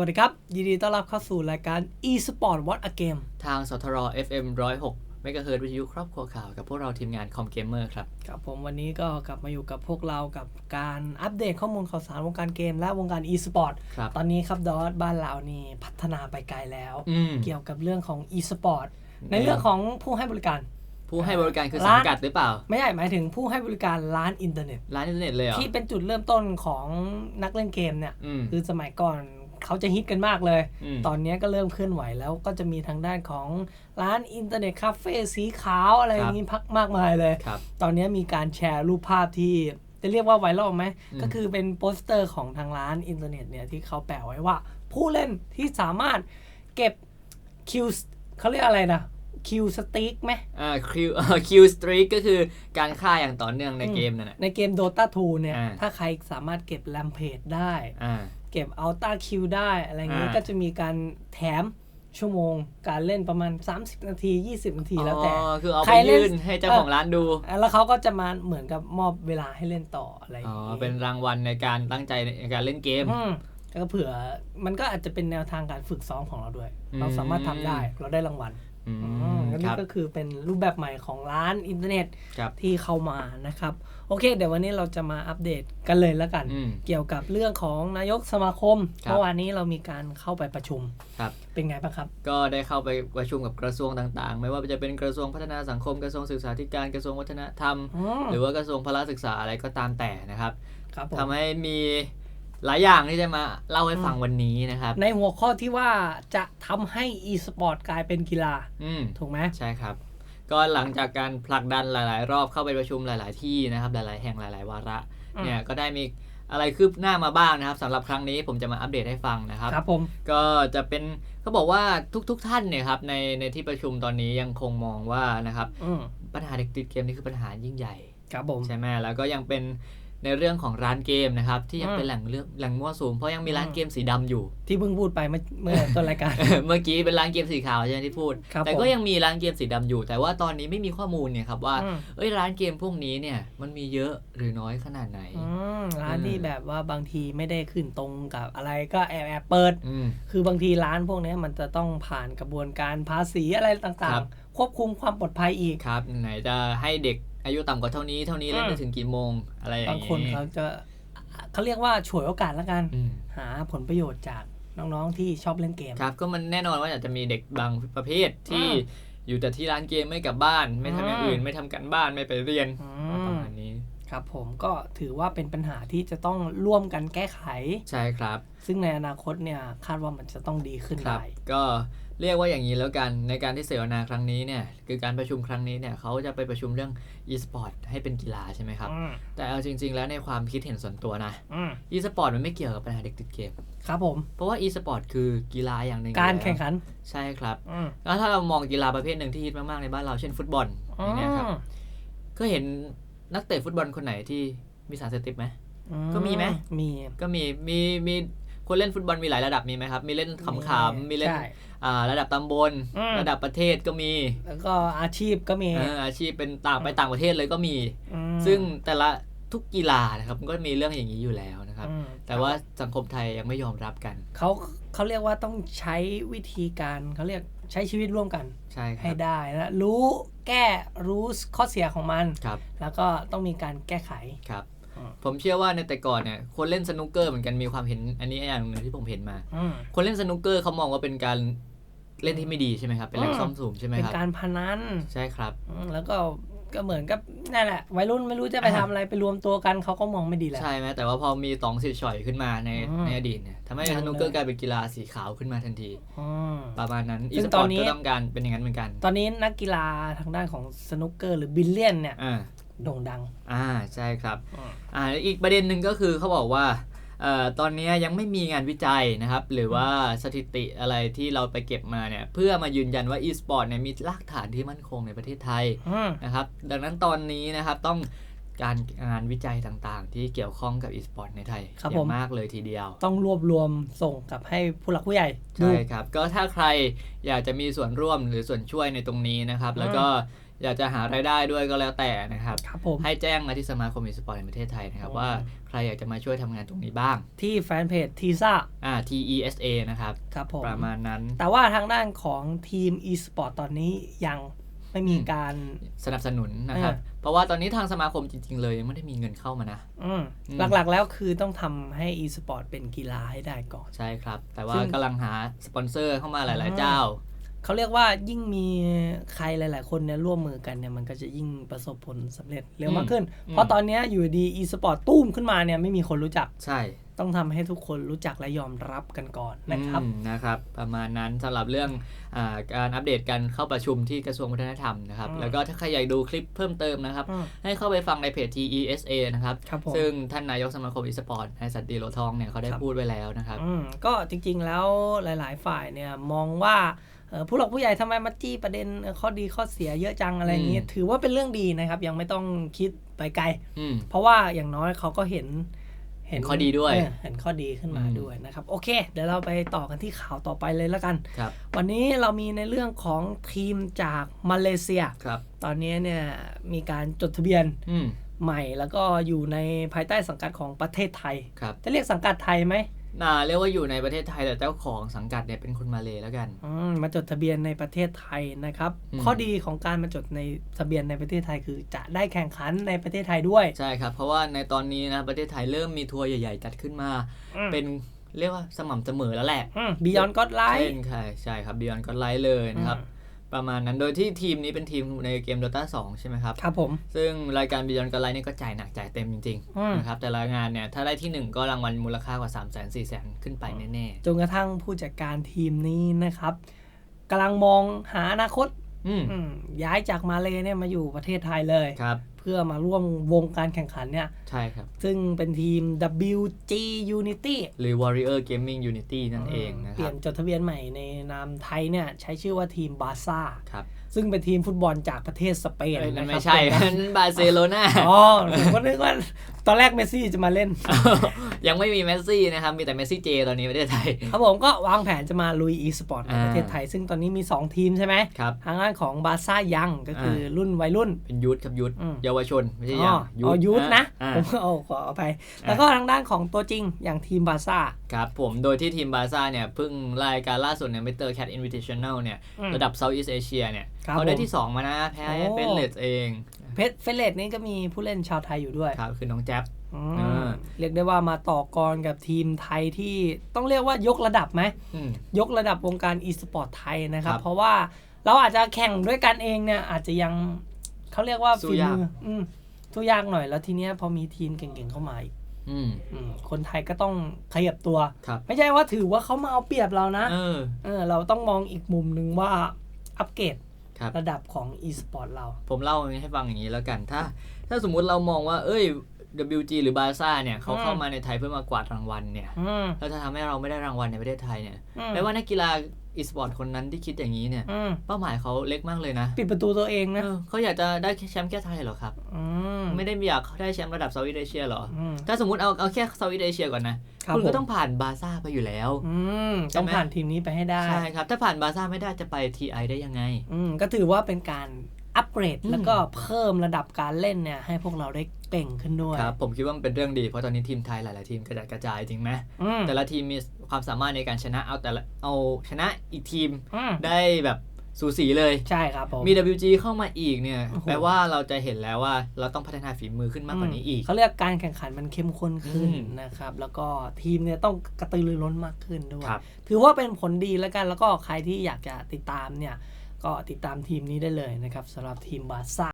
วัสดีครับ ยินดีต้อนรับเข้าสู่รายการ eSport What a Game ทางสทร FM 106เมกะเฮิร์วิทยุครอบครัวข่าวกับพวกเราทีมงานคอมเกมเมอร์ครับ ครับผมวันนี้ก็กลับมาอยู่กับพวกเรากับการอัปเดตข้อมูลข่าวสารวงการเกมและวงการ eSport ครับตอนนี้ครับดอสบ้านเรานี่พัฒนาไปไกลแล้ว อืม เกี่ยวกับเรื่องของ eSport ในเรื่องของผู้ให้บริการ ผู้ให้บริการคือร้านสังกัดหรือเปล่า ไม่ใช่หมายถึงผู้ให้บริการร้านอินเทอร์เน็ต ร้านอินเทอร์เน็ตเลยเหรอ ที่เป็นจุดเริ่มต้นของนักเล่นเกมเนี่ย อืม คือสมัยก่อน เขาจะฮิตกันมากเลยอืมตอนนี้ก็เริ่มเคลื่อนไหวแล้วก็จะมีทางด้านของร้านอินเทอร์เน็ตคาเฟ่สีขาวอะไรอย่างนี้พักมากมายเลยครับตอนนี้มีการแชร์รูปภาพที่จะเรียกว่าไวรัลไหมอืมก็คือเป็นโปสเตอร์ของทางร้านอินเทอร์เน็ตเนี่ยที่เขาแปะไว้ว่า ผู้เล่นที่สามารถเก็บคิวเขาเรียกอะไรนะคิวสติ๊กไหมอ่าคิวคิวสตรีกก็คือการฆ่าอย่างต่อเนื่องในอืมเกมนั่นแหละในเกม Dota 2 เนี่ยอ่าถ้าใครสามารถเก็บแ a มเพจได้อ่า เก็บอัลต้าคิวได้อะไรเงี้ยอ่า ก็จะมีการแถมชั่วโมง การเล่นประมาณ 30 นาที 20 นาทีแล้วแต่ อ๋อคือเอาใคไปรเล่น ยื่นให้เจ้าของร้านดู แล้วเขาก็จะมาเหมือนกับมอบเวลาให้เล่นต่ออะไรอย่าอ๋องงี้เป็นรางวัลในการตั้งใจในการเล่นเกม อืมแล้วก็เผื่อมันก็อาจจะเป็นแนวทางการฝึกซ้อมของเราด้วยอืมเราสามารถทำได้เราได้รางวัล อือืมมอันคนี้รับก็คือเป็นรูปแบบใหม่ของร้านอินเทอร์เน็ตครับที่เข้ามานะครับ โอเค เดี๋ยววันนี้เราจะมาอัปเดตกันเลยแล้วกันอืมเกี่ยวกับเรื่องของนายกสมาคมครับเมื่อวานนี้เรามีการเข้าไปประชุมครับเป็นไงบ้างครับ ก็ได้เข้าไปประชุมกับกระทรวงต่างๆ ไม่ว่าจะเป็นกระทรวงพัฒนาสังคมกระทรวงศึกษาธิการกระทรวงวัฒนธรรมอืมหรือว่ากระทรวงพละศึกษาอะไรก็ตามแต่นะครับครับผมทำให้มี หลายอย่างที่จะมาเล่าให้ฟังวันนี้นะครับ ในหัวข้อที่ว่าจะทำให้ e-sport กลายเป็นกีฬาอืมถูกไหมใช่ครับ ก็หลังจากการผลักดันหลาย ๆ รอบเข้าไปประชุมหลาย ๆ ที่นะครับ หลาย ๆ แห่งหลาย ๆ วาระอืมเนี่ยก็ได้มีอะไรคืบหน้ามาบ้างนะครับสำหรับครั้งนี้ผมจะมาอัปเดตให้ฟังนะครับครับผมก็จะเป็นเขาบอกว่าทุกๆท่านเนี่ยครับในในที่ประชุมตอนนี้ยังคงมองว่านะครับอืมปัญหาเด็กติดเกมนี่คือปัญหายิ่งใหญ่ครับผมใช่ไหมแล้วก็ยังเป็น ในเรื่องของร้านเกมนะครับที่ยังอืมเป็นแหล่งเรื่องแหล่งมั่วสุมเพราะยังมีร้านอืมเกมสีดำอยู่ ที่เพิ่งพูดไปเมื่อเมื่อต้นรายการ เมื่อกี้เป็นร้านเกมสีขาวใช่ไหมที่พูดครับแต่ผมก็ยังมีร้านเกมสีดำอยู่ แต่ว่าตอนนี้ไม่มีข้อมูลเนี่ยครับว่าอืมเอ้ยร้านเกมพวกนี้เนี่ยมันมีเยอะหรือน้อยขนาดไหนอืมร้านอืมที่แบบว่าบางทีไม่ได้ขึ้นตรงกับอะไรก็แอบแอบเปิดอืมคือบางทีร้านพวกเนี้ยมันจะต้องผ่านกระบวนการภาษีอะไรต่าครังบๆควบคุมความปลอดภัยอีกครับไหนจะให้เด็ก อายุต่ำกว่าเท่านี้เท่านี้เล่นอืไปมถึงกี่โมงอะไรอย่างบางคนเขาจะเขาเรียกว่าฉวยโอกาสแล้วกันอืมหาผลประโยชน์จากน้องๆที่ชอบเล่นเกม ครับ ก็มันแน่นอนว่าอาจจะมีเด็กบางประเภทที่อืมอยู่แต่ที่ร้านเกมไม่กลับบ้าน ไม่ทำอย่างอื่นอืมไม่ทำการบ้านไม่ไปเรียนอืประมมาณนี้ ครับผมก็ถือว่าเป็นปัญหาที่จะต้องร่วมกันแก้ไข ใช่ครับ ซึ่งในอนาคตเนี่ยคาดว่ามันจะต้องดีขึ้นครับได้ก็เรียกว่าอย่างนี้แล้วกันในการที่เสวนาครั้งนี้เนี่ยคือการประชุมครั้งนี้เนี่ยเขาจะไปประชุมเรื่อง e-sport ให้เป็นกีฬาใช่ไหมครับอืมแต่เอาจริง ๆ แล้วในความคิดเห็นส่วนตัวนะอืม e-sport มันไม่เกี่ยวกับปัญหาเด็กติดเกมครับผมเพราะว่า e-sport คือกีฬาอย่างหนึ่งการอยู่ล้วแข่งขันใช่ครับอืมแล้วถ้าเรามองกีฬาประเภทหนึ่งที่ฮิตมากๆในบ้านเราเช่นฟุตบอลอย่างเนี้ยครับก็เห็น นักเตะฟุตบอลคนไหนที่มีสารเสพติดไหมอืก็มีไหมมีก็มีมีมีคนเล่นฟุตบอลมีหลายระดับมีไหมครับ มีเล่นขำๆมีเล่นใช่อ่าระดับตำบลอืมระดับประเทศก็มี แล้วก็อาชีพก็มีเอออาชีพเป็นต่างไปต่างประเทศเลยก็มีอืมซึ่งแต่ละทุกกีฬานะครับมันก็มีเรื่องอย่างนี้อยู่แล้วนะครับอืมแต่ว่าสังคมไทยยังไม่ยอมรับกันเขาเขาเรียกว่าต้องใช้วิธีการเขาเรียก ใช้ชีวิตร่วมกันใช่คให้รับได้นะรู้แก้รู้ข้อเสียของมันครับแล้วก็ต้องมีการแก้ไขครับอืมผมเชื่อว่าในแต่ก่อนเนี่ยคนเล่นสนุกเกอร์เหมือนกันมีความเห็นอันนี้อย่างหนึ่งที่ผมเห็นมาอืมคนเล่นสนุกเกอร์เขามองว่าเป็นการเล่นที่ไม่ดีใช่ไหมครับ เป็นแหล่งอืมซ่อมสูมใช่ไหมเป็นครับการพนันใช่ครับอืมแล้วก็ ก็เหมือนกับนั่นแหละวัยรุ่นไม่รู้จะไปทำอะไรไปรวมตัวกันเขาก็มองไม่ดีแล้ว ใช่ไหมแต่ว่าพอมีตองสิทธิ์ฉ่อยขึ้นมาในอืมในอดีตเนี่ยทำให้นั่นสนุกเกอเลร์ยกลายเป็นกีฬาสีขาวขึ้นมาทันทีอืมประมาณนั้นซึ่อีงสตปออนร์ตนี้ก็ต้องการเป็นอย่างนั้นเหมือนกัน ตอนนี้นักกีฬาทางด้านของสนุกเกอร์หรือบิลเลียนเนี่ยอ่าโด่งดัง อ่าใช่ครับอืมอ่าอีกประเด็นหนึ่งก็คือเขาบอกว่าเอ่อ ตอนนี้ยังไม่มีงานวิจัยนะครับ หรือว่าสถิติอะไรที่เราไปเก็บมาเนี่ย เพื่อมายืนยันว่า e-sport เนี่ยมีรากฐานที่มั่นคงในประเทศไทยอืมนะครับ ดังนั้นตอนนี้นะครับต้องการงานวิจัยต่างๆ ที่เกี่ยวข้องกับ e-sport ในไทยครับอย่าผมงมากเลยทีเดียว ต้องรวบรวมส่งกลับให้ผู้หลักผู้ใหญ่ดูใช่ครับ ก็ถ้าใครอยากจะมีส่วนร่วมหรือส่วนช่วยในตรงนี้นะครับ แล้วก็ อยากจะหารายได้ด้วยก็แล้วแต่นะครับ ครับผมให้แจ้งมาที่สมาคมอีสปอร์ตแห่งประเทศไทยนะครับอืมว่าใครอยากจะมาช่วยทำงานตรงนี้บ้าง ที่แฟนเพจทีซ่าอ่า TESA นะครับ ครับผมประมาณนั้น แต่ว่าทางด้านของทีม e-sport ตอนนี้ยังไม่มีอืมการสนับสนุนนะครับเออเพราะว่าตอนนี้ทางสมาคมจริง ๆ เลยยังไม่ได้มีเงินเข้ามานะอืมอืมหลักๆแล้วคือต้องทำให้ e-sport เป็นกีฬาให้ได้ก่อน ใช่ครับ แต่ว่าซึ่ง กำลังหาสปอนเซอร์เข้ามาหลายอืมๆเจ้า เขาเรียกว่ายิ่งมีใครหลาย ๆ คนเนี่ยร่วมมือกันเนี่ยมันก็จะยิ่งประสบผลสำเร็จเร็วมากขึ้นอืมเพราะตอนเนี้ยอยู่ดี e-sport ตุ้มขึ้นมาเนี่ยไม่มีคนรู้จัก ใช่ต้องทำให้ทุกคนรู้จักและยอมรับกันก่อนนะครับ อืมนะครับ ประมาณนั้นสำหรับเรื่องอาการอัปเดตการเข้าประชุมที่กระทรวงวัฒนธรรมนะครับ อืม แล้วก็ถ้าใครอยากดูคลิปเพิ่มเติมนะครับ อืม ให้เข้าไปฟังในเพจ TESA นะครับ ครับผมซึ่งท่านนายกสมาคมอีสปอร์ตนายสันติโลทองเนี่ยเขาได้ครับ พูดไว้แล้วนะครับ อืมก็จริง ๆ แล้วหลาย ๆ ฝ่ายเนี่ยมองว่าเอ่อ ผู้หลักผู้ใหญ่ทำไมมาจี้ประเด็นเอ่อข้อดีข้อเสียเยอะจังอะไรอย่างนี้อืมถือว่าเป็นเรื่องดีนะครับ ยังไม่ต้องคิดไปไกลอืมเพราะว่าอย่างน้อยเขาก็เห็นเห็นข้อดีด้วยเออเห็นข้อดีขึ้นมาอืมด้วยนะครับ โอเค เดี๋ยวเราไปต่อกันที่ข่าวต่อไปเลยแล้วกันครับวันนี้เรามีในเรื่องของทีมจากมาเลเซียครับตอนนี้เนี่ยมีการจดทะเบียนอืมใหม่แล้วก็อยู่ในภายใต้สังกัดของประเทศไทยครับจะเรียกสังกัดไทยไหม น่าเรียกว่าอยู่ในประเทศไทยแต่เจ้าของสังกัดเนี่ยเป็นคนมาเลยแล้วกันอืมมาจดทะเบียนในประเทศไทยนะครับ อืม ข้อดีของการมาจดในทะเบียนในประเทศไทยคือจะได้แข่งขันในประเทศไทยด้วย ใช่ครับ เพราะว่าในตอนนี้นะประเทศไทยเริ่มมีทัวร์ใหญ่ ๆ จัดขึ้นมาเป็นเรียกว่าสม่ำเสมอแล้วแหละบิยอนก็ไล เช่ท์นใช่ใช่ครับบิออนก็ไลท์เลยนะครับ ประมาณนั้น โดยที่ทีมนี้เป็นทีมในเกม Dota 2 ใช่ไหมครับ ครับผม ซึ่งรายการ Beyond God Light นี่ก็จ่ายหนักจ่ายเต็มจริงอืมๆนะครับ แต่ละงานเนี่ย ถ้าได้ที่ 1 ก็รางวัลมูลค่ากว่า 3 0 0 0 0 0 4 0 0 0 0ขึ้นไปแน่จนกระทั่งผู้จัดการทีมนี้นะครับกำลังมองหาอนาคตๆอืมอืมย้ายจากมาเลเนี่ยมาอยู่ประเทศไทยเลยครับเพื่อมาร่วมวงการแข่งขันเนี่ย ใช่ครับ ซึ่งเป็นทีม WG Unity หรือ Warrior Gaming Unity นั่นเองนะเปคลี่รัยบนจดทะเบียนใหม่ในนามไทยเนี่ย ใช้ชื่อว่าทีมบาซ่าครับ ซึ่งเป็นทีมฟุตบอลจากประเทศสเปนเอ้ยนั่นะนครับไม่ใช่นั่นบาร์เซโลนาอ๋อผมก็นึกว่าตอนแรกเมสซี่จะมาเล่น ยังไม่มีเมสซี่นะครับ มีแต่เมสซี่เจตอนนี้ประเทศไทย ครับผมก็วางแผนจะมาลุย e สปอร์ตในอ่าประเทศไทย ซึ่งตอนนี้มี 2 ทีมใช่ไหมครับทางด้านของบาซ่ายังก็คือรุ่นวัยรุ่น เป็นยุทธครับยุทธอืมเยาวชน ไม่ใช่อ๋ยัองอ๋อยูทนะอ่าผมเอาขออภัยแล้วก็ทางด้านของตัวจริงอย่างทีมบาซ่า ครับผมโดยที่ทีมบาซ่าเนี่ยเพิ่งรายการล่าสุดใน Mr. Cat Invitational เนี่ยอืมระดับ Southeast Asia เนี่ยครับเขาได้ผมที่ 2 มานะ แพ้โอ้เป็นเลดเองเพชรเฟเลตนี่ก็มีผู้เล่นชาวไทยอยู่ด้วยครับคือน้องแจ๊บ อืมอ่าเรียกได้ว่ามาต่อกรกับทีมไทยที่ต้องเรียกว่ายกระดับไหม อืม ยกระดับวงการ e สปอร์ตไทยนะครับ ครับเพราะว่าเราอาจจะแข่งด้วยกันเองเนี่ย อาจจะยังเขาเรียกว่าสู้ฝียาก มืออืมสู้ยากหน่อยแล้วทีเนี้ยพอมีทีมเก่งๆเข้ามาอีก อืม อืมคนไทยก็ต้องขยับตัว ครับ ไม่ใช่ว่าถือว่าเขามาเอาเปรียบเรานะ เออ เออเราต้องมองอีกมุมหนึ่งว่าอัปเกรดครับ ระดับของ e สปอร์ตเรา ผมเล่าให้ฟังอย่างนี้แล้วกันถ้า ถ้าสมมุติเรามองว่า เอ้ย WG หรือบาซ่าเนี่ยเขาอืมเข้ามาในไทยเพื่อมากวาดรางวัลเนี่ยอืมแล้วจะทำให้เราไม่ได้รางวัลในประเทศไทยเนี่ยอืมแปลว่านักกีฬาอีสปอร์ตคนนั้นที่คิดอย่างนี้เนี่ยอืมเป้าหมายเขาเล็กมากเลยนะ ปิดประตูตัวเองนะเออเขาอยากจะได้แชมป์แค่ไทยเหรอครับอืมไม่ได้อยากได้แชมป์ระดับเซาท์อีสเอเชียหรออืมถ้าสมมติเอาเอาแค่เซาท์อีสเอเชียก่อนนะครับคุณผก็มต้องผ่านบาซ่าไปอยู่แล้วอืมใช่ต้องไหมผ่านทีมนี้ไปให้ได้ใช่ครับถ้าผ่านบาซ่าไม่ได้จะไป TI ได้ยังไงอืมก็ถือว่าเป็นการ อัปเกรดอืมแล้วก็เพิ่มระดับการเล่นเนี่ยให้พวกเราได้เก่งขึ้นด้วย ครับ ผมคิดว่ามันเป็นเรื่องดี เพราะตอนนี้ทีมไทยหลาย ๆ ทีมกระจัดกระจายจริงไหมอืมแต่ละทีมมีความสามารถในการชนะเอาแต่ละเอาชนะอีกทีมอืมได้แบบสูสีเลยใช่ครับผมมี WG เข้ามาอีกเนี่ยโอ้โหแปลว่าเราจะเห็นแล้วว่าเราต้องพัฒนาฝีมือขึ้นมากกว่านี้อีกเขาเรียกการแข่งขันมันเข้มข้นขึ้นอืมนะครับ แล้วก็ทีมเนี่ยต้องกระตือรือร้นมากขึ้นด้วยครับถือว่าเป็นผลดีแล้วกันแล้วก็ใครที่อยากจะติดตามเนี่ย ก็ติดตามทีมนี้ได้เลยนะครับสำหรับทีมบาซ่า